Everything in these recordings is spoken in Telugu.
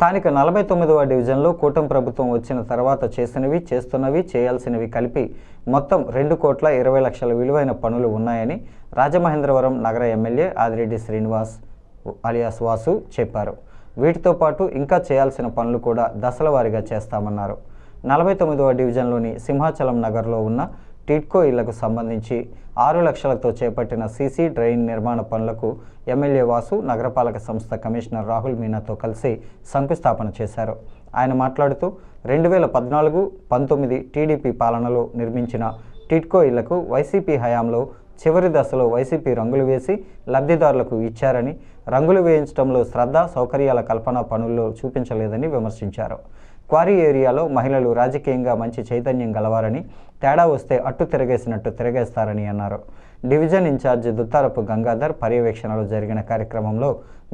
స్థానిక నలభై తొమ్మిదవ డివిజన్లో కూటమి ప్రభుత్వం వచ్చిన తర్వాత చేసినవి చేస్తున్నవి చేయాల్సినవి కలిపి మొత్తం రెండు కోట్ల ఇరవై లక్షల విలువైన పనులు ఉన్నాయని రాజమహేంద్రవరం నగర ఎమ్మెల్యే ఆదిరెడ్డి శ్రీనివాస్ అలియాస్ వాసు చెప్పారు. వీటితో పాటు ఇంకా చేయాల్సిన పనులు కూడా దశల వారీగా చేస్తామన్నారు. నలభై తొమ్మిదవ డివిజన్లోని సింహాచలం నగర్లో ఉన్న టిట్కో ఇళ్ళకు సంబంధించి ఆరు లక్షలతో చేపట్టిన సీసీ డ్రైన్ నిర్మాణ పనులకు ఎమ్మెల్యే వాసు నగరపాలక సంస్థ కమిషనర్ రాహుల్ మీనాతో కలిసి శంకుస్థాపన చేశారు. ఆయన మాట్లాడుతూ రెండు వేల పద్నాలుగు పంతొమ్మిది టీడీపీ పాలనలో నిర్మించిన టిట్కో ఇళ్ళకు వైసీపీ హయాంలో చివరి దశలో వైసీపీ రంగులు వేసి లబ్ధిదారులకు ఇచ్చారని రంగులు వేయించడంలో శ్రద్ధ సౌకర్యాల కల్పన పనుల్లో చూపించలేదని విమర్శించారు. క్వారీ ఏరియాలో మహిళలు రాజకీయంగా మంచి చైతన్యం గలవారని తేడా వస్తే అట్టు తిరగేసినట్టు తిరగేస్తారని అన్నారు. డివిజన్ ఇన్ఛార్జ్ దుత్తారపు గంగాధర్ పర్యవేక్షణలో జరిగిన కార్యక్రమంలో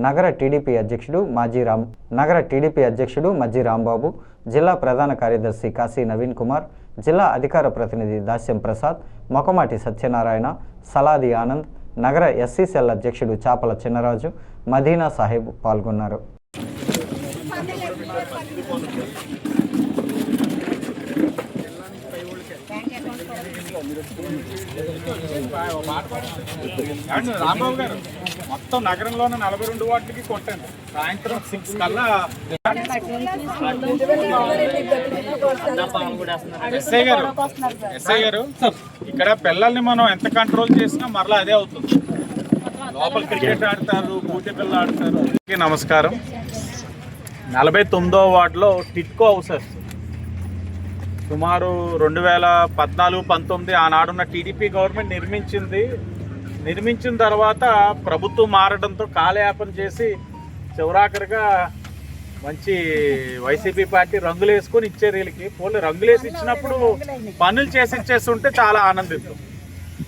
నగర టీడీపీ అధ్యక్షుడు మాజీ రామ్ నగర టీడీపీ అధ్యక్షుడు మజ్జి రాంబాబు జిల్లా ప్రధాన కార్యదర్శి కాశీ నవీన్ కుమార్ జిల్లా అధికార ప్రతినిధి దాస్యం ప్రసాద్ మొకమాటి సత్యనారాయణ సలాది ఆనంద్ నగర ఎస్సీ సెల్ అధ్యక్షుడు చాపల చిన్నరాజు మదీనా సాహెబ్ పాల్గొన్నారు. రాంబాబు గారు మొత్తం నగరంలోనే నలభై రెండు వాటికి కొట్టండి సాయంత్రం సిక్స్ కల్లా ఎస్ఐ గారు ఎస్ఐ గారు ఇక్కడ పిల్లల్ని మనం ఎంత కంట్రోల్ చేసినా మరలా అదే అవుతుంది లోపల క్రికెట్ ఆడతారు పూజ పిల్ల ఆడతారు నమస్కారం. నలభై తొమ్మిదో వార్డులో టిట్కో హౌసెస్. సుమారు రెండు వేల పద్నాలుగు పంతొమ్మిది ఆనాడున్న టీడీపీ గవర్నమెంట్ నిర్మించింది. నిర్మించిన తర్వాత ప్రభుత్వం మారడంతో కాలయాపన చేసి చివరాఖరిగా మంచి వైసీపీ పార్టీ రంగులు వేసుకొని ఇచ్చారు వీళ్ళకి. పోలీ రంగులు వేసి ఇచ్చినప్పుడు పనులు చేసి ఇచ్చేస్తుంటే చాలా ఆనందిస్తాం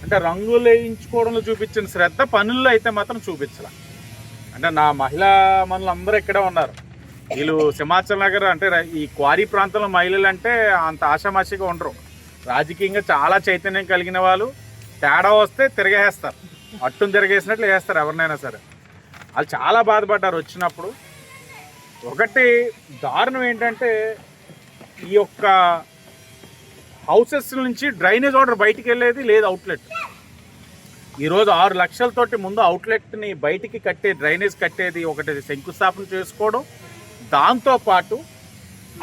అంటే రంగులు వేయించుకోవడంలో చూపించిన శ్రద్ధ పనుల్లో అయితే మాత్రం చూపించాల. అంటే నా మహిళా మనులు అందరూ ఇక్కడే ఉన్నారు. వీళ్ళు సింహాచల్ నగర్ అంటే ఈ క్వారీ ప్రాంతంలో మహిళలు అంటే అంత ఆషామాషిగా ఉండరు. రాజకీయంగా చాలా చైతన్యం కలిగిన వాళ్ళు తేడా వస్తే తిరగేస్తారు. అట్టును తిరగేసినట్లు వేస్తారు ఎవరినైనా సరే. వాళ్ళు చాలా బాధపడ్డారు వచ్చినప్పుడు. ఒకటి దారుణం ఏంటంటే ఈ యొక్క హౌసెస్ నుంచి డ్రైనేజ్ వాటర్ బయటికి వెళ్ళేది లేదు అవుట్లెట్. ఈరోజు ఆరు లక్షలతోటి ముందు అవుట్లెట్ని బయటికి కట్టే డ్రైనేజ్ కట్టేది ఒకటి శంకుస్థాపన చేసుకోవడం దాంతోపాటు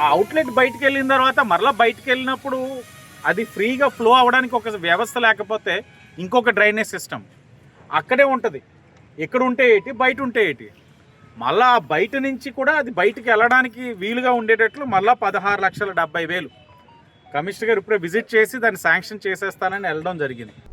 ఆ అవుట్లెట్ బయటకు వెళ్ళిన తర్వాత మరలా బయటకు వెళ్ళినప్పుడు అది ఫ్రీగా ఫ్లో అవ్వడానికి ఒక వ్యవస్థ లేకపోతే ఇంకొక డ్రైనేజ్ సిస్టమ్ అక్కడే ఉంటుంది. ఎక్కడ ఉంటే ఏంటి బయట ఉంటే ఏంటి. మళ్ళా ఆ బయట నుంచి కూడా అది బయటకు వెళ్ళడానికి వీలుగా ఉండేటట్లు మళ్ళీ పదహారు లక్షల డెబ్బై వేలు. కమిషనర్ గారు ఇప్పుడే విజిట్ చేసి దాన్ని శాంక్షన్ చేసేస్తానని వెళ్ళడం జరిగింది.